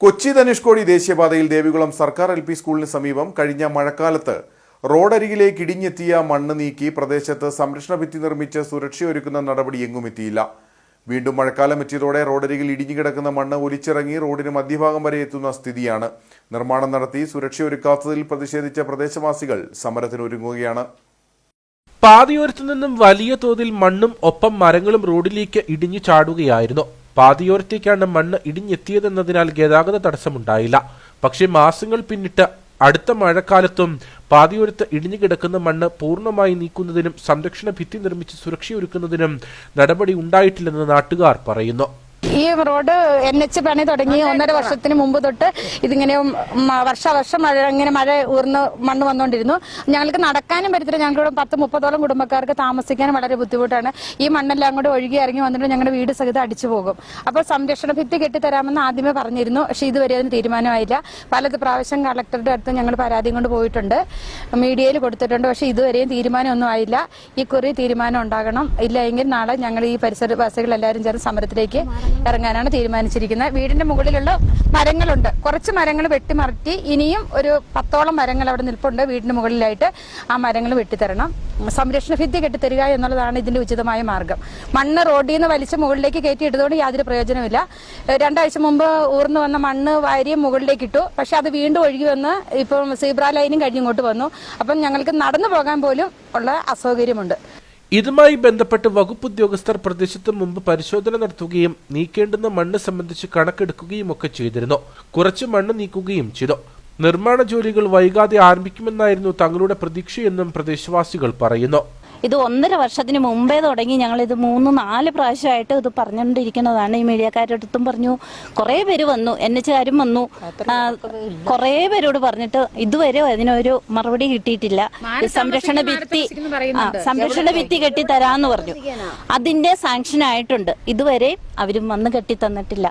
കൊച്ചി ധനുഷ്കോടി ദേശീയപാതയിൽ ദേവികുളം സർക്കാർ L P സ്കൂളിന് സമീപം കഴിഞ്ഞ മഴക്കാലത്ത് റോഡരികിലേക്ക് ഇടിഞ്ഞെത്തിയ മണ്ണ് നീക്കി പ്രദേശത്ത് സംരക്ഷണ ഭിത്തി നിർമ്മിച്ച് സുരക്ഷയൊരുക്കുന്ന നടപടി എങ്ങും എത്തിയില്ല. വീണ്ടും മഴക്കാലം എത്തിയതോടെ റോഡരികിൽ ഇടിഞ്ഞു കിടക്കുന്ന മണ്ണ് ഒലിച്ചിറങ്ങി റോഡിന് മധ്യഭാഗം വരെ എത്തുന്ന സ്ഥിതിയാണ്. നിർമ്മാണം നടത്തി സുരക്ഷയൊരുക്കാത്തതിൽ പ്രതിഷേധിച്ച പ്രദേശവാസികൾ സമരത്തിനൊരുങ്ങുകയാണ്. പാതയോരത്തു നിന്നും വലിയ തോതിൽ മണ്ണും ഒപ്പം മരങ്ങളും റോഡിലേക്ക് ഇടിഞ്ഞു ചാടുകയായിരുന്നു. പാതയോരത്തേക്കാണ് മണ്ണ് ഇടിഞ്ഞെത്തിയതെന്നതിനാൽ ഗതാഗത തടസ്സമുണ്ടായില്ല. പക്ഷേ മാസങ്ങൾ പിന്നിട്ട് അടുത്ത മഴക്കാലത്തും പാതയോരത്ത് ഇടിഞ്ഞു കിടക്കുന്ന മണ്ണ് പൂർണമായി നീക്കുന്നതിനും സംരക്ഷണ ഭിത്തി നിർമ്മിച്ച് സുരക്ഷയൊരുക്കുന്നതിനും നടപടി ഉണ്ടായിട്ടില്ലെന്ന് നാട്ടുകാർ പറയുന്നു. ഈ റോഡ് എൻ എച്ച് പണി തുടങ്ങി ഒന്നര വർഷത്തിന് മുമ്പ് തൊട്ട് ഇതിങ്ങനെ വർഷാവർഷം മഴ ഇങ്ങനെ മഴ ഊർന്ന് മണ്ണ് വന്നുകൊണ്ടിരുന്നു ഞങ്ങൾക്ക് നടക്കാനും പറ്റത്തില്ല. ഞങ്ങളുടെ പത്ത് മുപ്പതോളം കുടുംബക്കാർക്ക് താമസിക്കാനും വളരെ ബുദ്ധിമുട്ടാണ്. ഈ മണ്ണെല്ലാം അങ്ങോട്ട് ഒഴുകി ഇറങ്ങി വന്നിട്ട് ഞങ്ങളുടെ വീട് സഹിതം അടിച്ചു പോകും. അപ്പോൾ സംരക്ഷണ ഭിത്തി കെട്ടിത്തരാമെന്ന് ആദ്യമേ പറഞ്ഞിരുന്നു. പക്ഷെ ഇതുവരെ അതിന് തീരുമാനമായില്ല. പലത് പ്രാവശ്യം കളക്ടറുടെ അടുത്ത് ഞങ്ങൾ പരാതിയും കൊണ്ട് പോയിട്ടുണ്ട്. മീഡിയയിൽ കൊടുത്തിട്ടുണ്ട്. പക്ഷെ ഇതുവരെയും തീരുമാനമൊന്നും ആയില്ല. ഈ കുറി തീരുമാനം ഉണ്ടാകണം. ഇല്ല എങ്കിൽ നാളെ ഞങ്ങൾ ഈ പരിസരവാസികൾ എല്ലാവരും ചേർന്ന് സമരത്തിലേക്ക് ഇറങ്ങാനാണ് തീരുമാനിച്ചിരിക്കുന്നത്. വീടിന്റെ മുകളിലുള്ള മരങ്ങളുണ്ട്. കുറച്ച് മരങ്ങൾ വെട്ടിമററ്റി ഇനിയും ഒരു പത്തോളം മരങ്ങൾ അവിടെ നിൽപ്പുണ്ട്. വീടിന്റെ മുകളിലായിട്ട് ആ മരങ്ങൾ വെട്ടിത്തരണം. സംരക്ഷണ ഭിത്തി കെട്ടിത്തരിക എന്നുള്ളതാണ് ഇതിന്റെ ഉചിതമായ മാർഗം. മണ്ണ് റോഡിൽ നിന്ന് വലിച്ച് മുകളിലേക്ക് കയറ്റിയിട്ടതുകൊണ്ട് യാതൊരു പ്രയോജനമില്ല രണ്ടാഴ്ച മുമ്പ് ഊർന്നു വന്ന മണ്ണ് വാരി മുകളിലേക്ക് ഇട്ടു. പക്ഷെ അത് വീണ്ടും ഒഴുകി വന്ന് ഇപ്പം സീബ്ര ലൈനും കഴിഞ്ഞിങ്ങോട്ട് വന്നു. അപ്പം ഞങ്ങൾക്ക് നടന്നു പോകാൻ പോലും ഉള്ള അസൗകര്യമുണ്ട്. ഇതുമായി ബന്ധപ്പെട്ട് വകുപ്പ് ഉദ്യോഗസ്ഥർ പ്രദേശത്ത് മുമ്പ് പരിശോധന നടത്തുകയും നീക്കേണ്ടുന്ന മണ്ണ് സംബന്ധിച്ച് കണക്കെടുക്കുകയും ഒക്കെ ചെയ്തിരുന്നു. കുറച്ച് മണ്ണ് നീക്കുകയും ചെയ്തു. നിർമ്മാണ ജോലികൾ വൈകാതെ ആരംഭിക്കുമെന്നായിരുന്നു തങ്ങളുടെ പ്രതീക്ഷയെന്നും പ്രദേശവാസികൾ പറയുന്നു. ഇത് ഒന്നര വർഷത്തിന് മുമ്പേ തുടങ്ങി. ഞങ്ങൾ ഇത് മൂന്ന് നാല് പ്രാവശ്യമായിട്ട് ഇത് പറഞ്ഞുകൊണ്ടിരിക്കുന്നതാണ്. ഈ മീഡിയക്കാരുടെ അടുത്തും പറഞ്ഞു. കുറേ പേര് വന്നു. എൻ എച്ചുകാരും വന്നു. കുറെ കുറേ പേരോട് പറഞ്ഞിട്ട് ഇതുവരെ അതിനൊരു മറുപടി കിട്ടിയിട്ടില്ല. സംരക്ഷണ ഭിത്തി സംരക്ഷണ ഭിത്തി കെട്ടി തരാന്ന് പറഞ്ഞു അതിന്റെ സാങ്ഷൻ ആയിട്ടുണ്ട്. ഇതുവരെ അവരും വന്ന് കെട്ടി തന്നിട്ടില്ല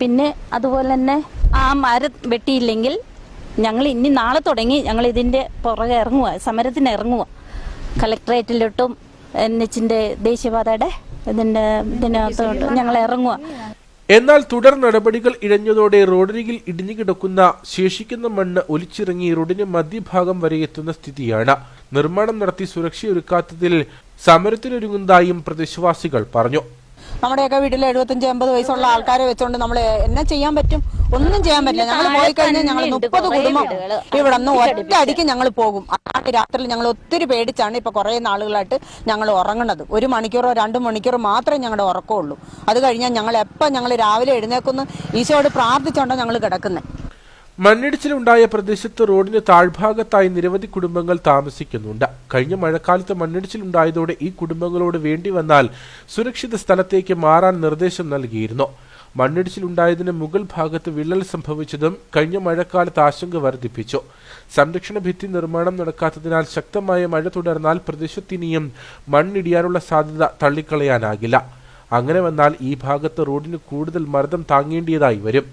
പിന്നെ അതുപോലെ തന്നെ ആ മരം വെട്ടിയില്ലെങ്കിൽ ഞങ്ങൾ ഇനി നാളെ തുടങ്ങി. ഞങ്ങൾ ഇതിന്റെ പുറകെ ഇറങ്ങുക സമരത്തിന് ഇറങ്ങുക കളക്ടറേറ്റിലോട്ടും എൻ എച്ചിന്റെ ദേശീയപാതയുടെ ഇതിന്റെ ഇതിനകത്തോട്ട് ഞങ്ങൾ ഇറങ്ങുക എന്നാൽ തുടർ നടപടികൾ ഇഴഞ്ഞതോടെ റോഡരികിൽ ഇടിഞ്ഞു കിടക്കുന്ന ശേഷിക്കുന്ന മണ്ണ് ഒലിച്ചിറങ്ങി റോഡിന് മധ്യഭാഗം വരെ എത്തുന്ന സ്ഥിതിയാണ്. നിർമ്മാണം നടത്തി സുരക്ഷയൊരുക്കാത്തതിൽ സമരത്തിനൊരുങ്ങുന്നതായും പ്രദേശവാസികൾ പറഞ്ഞു. നമ്മുടെയൊക്കെ വീട്ടിൽ എഴുപത്തഞ്ച് എൺപത് വയസ്സുള്ള ആൾക്കാരെ വെച്ചുകൊണ്ട് നമ്മൾ എന്നെ ചെയ്യാൻ പറ്റും? ഒന്നും ചെയ്യാൻ പറ്റില്ല. ഞങ്ങൾ പോയി കഴിഞ്ഞാൽ ഞങ്ങൾ മുപ്പത് കുടുംബം ഇവിടെ നിന്ന് ഒറ്റ അടിക്ക് ഞങ്ങൾ പോകും. ആ രാത്രിയിൽ ഞങ്ങൾ ഒത്തിരി പേടിച്ചാണ് ഇപ്പൊ കുറെ നാളുകളായിട്ട് ഞങ്ങൾ ഉറങ്ങുന്നത്. ഒരു മണിക്കൂറോ രണ്ട് മണിക്കൂറോ മാത്രമേ ഞങ്ങളുടെ ഉറക്കമുള്ളൂ. അത് കഴിഞ്ഞാൽ ഞങ്ങൾ എപ്പോൾ ഞങ്ങൾ രാവിലെ എഴുന്നേക്കുന്നു ഈശോയോട് പ്രാർത്ഥിച്ചോണ്ടോ ഞങ്ങൾ കിടക്കുന്നത്. മണ്ണിടിച്ചിലുണ്ടായ പ്രദേശത്ത് റോഡിന് താഴ്ഭാഗത്തായി നിരവധി കുടുംബങ്ങൾ താമസിക്കുന്നുണ്ട്. കഴിഞ്ഞ മഴക്കാലത്ത് മണ്ണിടിച്ചിലുണ്ടായതോടെ ഈ കുടുംബങ്ങളോട് വേണ്ടി വന്നാൽ സുരക്ഷിത സ്ഥലത്തേക്ക് മാറാൻ നിർദ്ദേശം നൽകിയിരുന്നു. മണ്ണിടിച്ചിലുണ്ടായതിന് മുകൾ ഭാഗത്ത് വിള്ളൽ സംഭവിച്ചതും കഴിഞ്ഞ മഴക്കാലത്ത് ആശങ്ക വർദ്ധിപ്പിച്ചു. സംരക്ഷണ ഭിത്തി നിർമ്മാണം നടക്കാത്തതിനാൽ ശക്തമായ മഴ തുടർന്നാൽ പ്രദേശത്തിനിയും മണ്ണിടിയാനുള്ള സാധ്യത തള്ളിക്കളയാനാകില്ല. അങ്ങനെ വന്നാൽ ഈ ഭാഗത്ത് റോഡിന് കൂടുതൽ മർദ്ദം താങ്ങേണ്ടിയതായി വരും.